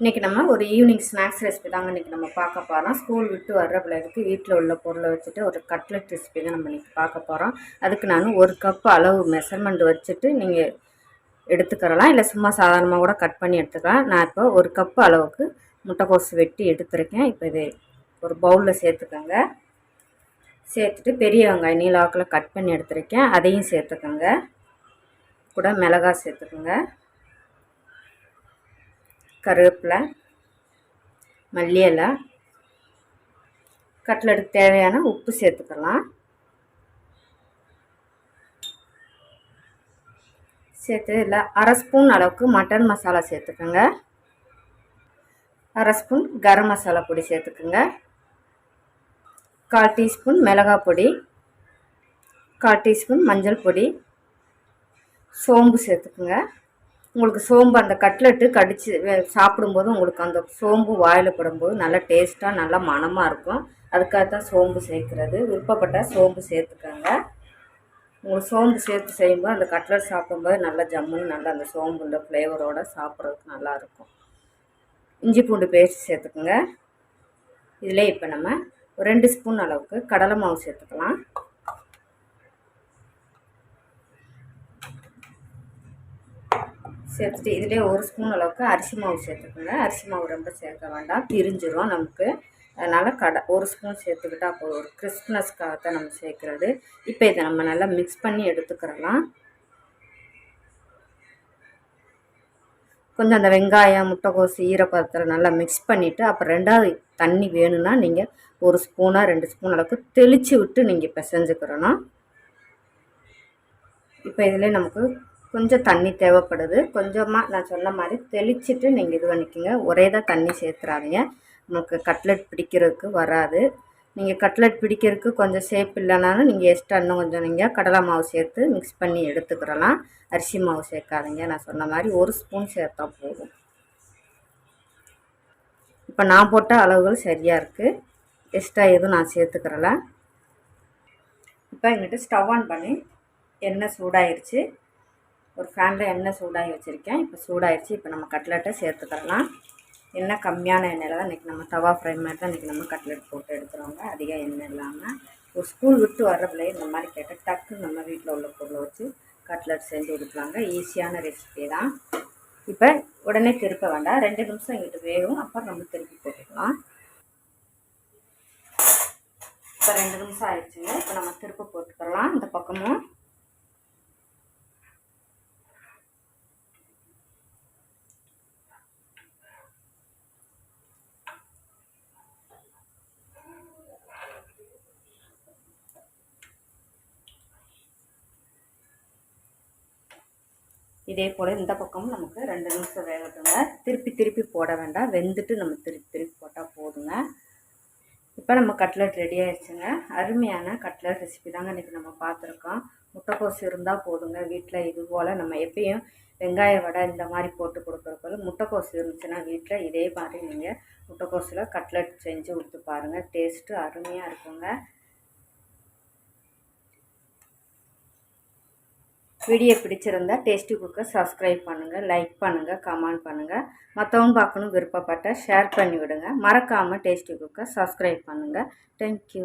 இன்றைக்கி நம்ம ஒரு ஈவினிங் ஸ்நாக்ஸ் ரெசிபி தாங்க இன்றைக்கி நம்ம பார்க்க போகிறோம் ஸ்கூல் விட்டு வர்ற பிள்ளைகளுக்கு வீட்டில் உள்ள பொருளை வச்சுட்டு ஒரு கட்லெட் ரெசிபி தான் நம்ம இன்றைக்கி பார்க்க போகிறோம் அதுக்கு நான் ஒரு கப் அளவு மெஷர்மெண்ட் வச்சுட்டு நீங்கள் எடுத்துக்கிறலாம். இல்லை சும்மா சாதாரணமாக கூட கட் பண்ணி எடுத்துக்கலாம். நான் இப்போ ஒரு கப் அளவுக்கு முட்டைக்கோஸ் வெட்டி எடுத்துருக்கேன். இப்போ இது ஒரு பவுலில் சேர்த்துக்கோங்க. சேர்த்துட்டு பெரிய வெங்காயம் நீலாக்கில் கட் பண்ணி எடுத்துருக்கேன். அதையும் சேர்த்துக்கோங்க. கூட மிளகாய் சேர்த்துக்கோங்க. கருவேப்பிலை மல்லி இலை கட்லெட்டுக்கு தேவையான உப்பு சேர்த்துக்கலாம். சேர்த்து இல்லை அரை ஸ்பூன் அளவுக்கு மட்டன் மசாலா சேர்த்துக்கோங்க. அரை ஸ்பூன் கரம் மசாலா பொடி சேர்த்துக்குங்க. கால் டீஸ்பூன் மிளகாய் பொடி கால் டீஸ்பூன் மஞ்சள் பொடி சோம்பு சேர்த்துக்குங்க. உங்களுக்கு சோம்பு அந்த கட்லெட்டு கடிச்சு சாப்பிடும்போது உங்களுக்கு அந்த சோம்பு வாயில் படும்போது நல்லா டேஸ்ட்டாக நல்லா மணமாக இருக்கும். அதுக்காக தான் சோம்பு சேர்க்குறது. விருப்பப்பட்டால் சோம்பு சேர்த்துக்கோங்க. உங்களுக்கு சோம்பு சேர்த்து செய்யும்போது அந்த கட்லெட் சாப்பிடும்போது நல்லா ஜம்முன்னு நல்லா அந்த சோம்புள்ள ஃப்ளேவரோடு சாப்பிட்றதுக்கு நல்லாயிருக்கும் இஞ்சி பூண்டு பேஸ்ட் சேர்த்துக்கோங்க. இதிலே இப்போ நம்ம ஒரு ரெண்டு ஸ்பூன் அளவுக்கு கடலை மாவு சேர்த்துக்கலாம். சேர்த்துட்டு இதிலே ஒரு ஸ்பூன் அளவுக்கு அரிசி மாவு சேர்த்துக்கோங்க. அரிசி மாவு ரொம்ப சேர்க்க வேண்டாம். பிரிஞ்சிடும் நமக்கு. அதனால் கடை ஒரு ஸ்பூன் சேர்த்துக்கிட்டால் அப்போ ஒரு கிறிஸ்மஸ்க்காக தான் நம்ம சேர்க்குறது. இப்போ இதை நம்ம நல்லா மிக்ஸ் பண்ணி எடுத்துக்கிறலாம். கொஞ்சம் அந்த வெங்காயம் முட்டைக்கோசு ஈரப்பதத்தில் நல்லா மிக்ஸ் பண்ணிவிட்டு அப்புறம் ரெண்டாவது தண்ணி வேணும்னா நீங்கள் ஒரு ஸ்பூனாக ரெண்டு ஸ்பூன் அளவுக்கு தெளித்து விட்டு நீங்கள் பிசைஞ்சுக்கிறணும் இப்போ இதில் நமக்கு கொஞ்சம் தண்ணி தேவைப்படுது. கொஞ்சமாக நான் சொன்ன மாதிரி தெளிச்சுட்டு நீங்கள் இது பண்ணிக்கோங்க. ஒரே தான் தண்ணி சேர்த்துறாதீங்க. நமக்கு கட்லெட் பிடிக்கிறதுக்கு வராது. நீங்கள் கட்லெட் பிடிக்கிறதுக்கு கொஞ்சம் சேப் இல்லைனாலும் நீங்கள் எக்ஸ்ட்ரா இன்னும் கொஞ்சம் நீங்கள் கடலை மாவு சேர்த்து மிக்ஸ் பண்ணி எடுத்துக்கிறலாம். அரிசி மாவு சேர்க்காதீங்க. நான் சொன்ன மாதிரி ஒரு ஸ்பூன் சேர்த்தா போதும். இப்போ நான் போட்ட அளவுகள் சரியாக இருக்குது எக்ஸ்ட்ரா எதுவும் நான் சேர்த்துக்கிறல. இப்போ எங்கிட்ட ஸ்டவ் ஆன் பண்ணி எண்ணெய் சூடாயிருச்சு. ஒரு ஃபேனில் எண்ணெய் சூடாகி வச்சுருக்கேன். இப்போ சூடாகிடுச்சு இப்போ நம்ம கட்லெட்டை சேர்த்துக்கலாம் எண்ணெய் கம்மியான எண்ணெயில் தான் இன்றைக்கி நம்ம தவா ஃப்ரை மாதிரி தான் இன்றைக்கி நம்ம கட்லெட் போட்டு எடுக்கிறோங்க. அதிக எண்ணெய் இல்லாமல் ஒரு ஸ்கூல் விட்டு வர்ற பிள்ளைய இந்த மாதிரி கேட்டால் டக்கு நம்ம வீட்டில் உள்ள பொருளை வச்சு கட்லெட் செஞ்சு கொடுக்கலாங்க. ஈஸியான ரெசிபி தான். இப்போ உடனே திருப்ப வேண்டாம். ரெண்டு நிமிஷம் எங்கிட்ட வேகும். அப்புறம் நம்ம திருப்பி போட்டுக்கலாம். இப்போ ரெண்டு நிமிஷம் ஆயிடுச்சுங்க. இப்போ நம்ம திருப்ப போட்டுக்கலாம் இந்த பக்கமும் இதே போல் இந்த பக்கமும் நமக்கு ரெண்டு நிமிஷம் வேகட்டுங்க. திருப்பி திருப்பி போட வேண்டாம். வெந்துட்டு நம்ம திருப்பி திருப்பி போட்டால் போதுங்க. இப்போ நம்ம கட்லெட் ரெடி ஆயிடுச்சுங்க. அருமையான கட்லெட் ரெசிபி தாங்க இன்றைக்கி நம்ம பார்த்துருக்கோம். முட்டைக்கோஸ் இருந்தால் போதுங்க. வீட்டில் இது போல் நம்ம எப்பயும் வெங்காய வடை இந்த மாதிரி போட்டு கொடுக்குறப்போது முட்டைக்கோஸ் இருந்துச்சுன்னா வீட்டில் இதே மாதிரி நீங்கள் முட்டைக்கோஸில் கட்லெட் செஞ்சு கொடுத்து பாருங்கள் டேஸ்ட்டு அருமையாக இருக்குங்க. வீடியோ பிடிச்சிருந்தா டேஸ்டி குக்கை சப்ஸ்கிரைப் பண்ணுங்கள் லைக் பண்ணுங்கள் கமெண்ட் பண்ணுங்கள் மற்றவங்க பார்க்கணும் விருப்பப்பட்ட ஷேர் பண்ணி விடுங்க. மறக்காமல் டேஸ்டி குக்கை சப்ஸ்கிரைப் பண்ணுங்கள் தேங்க்யூ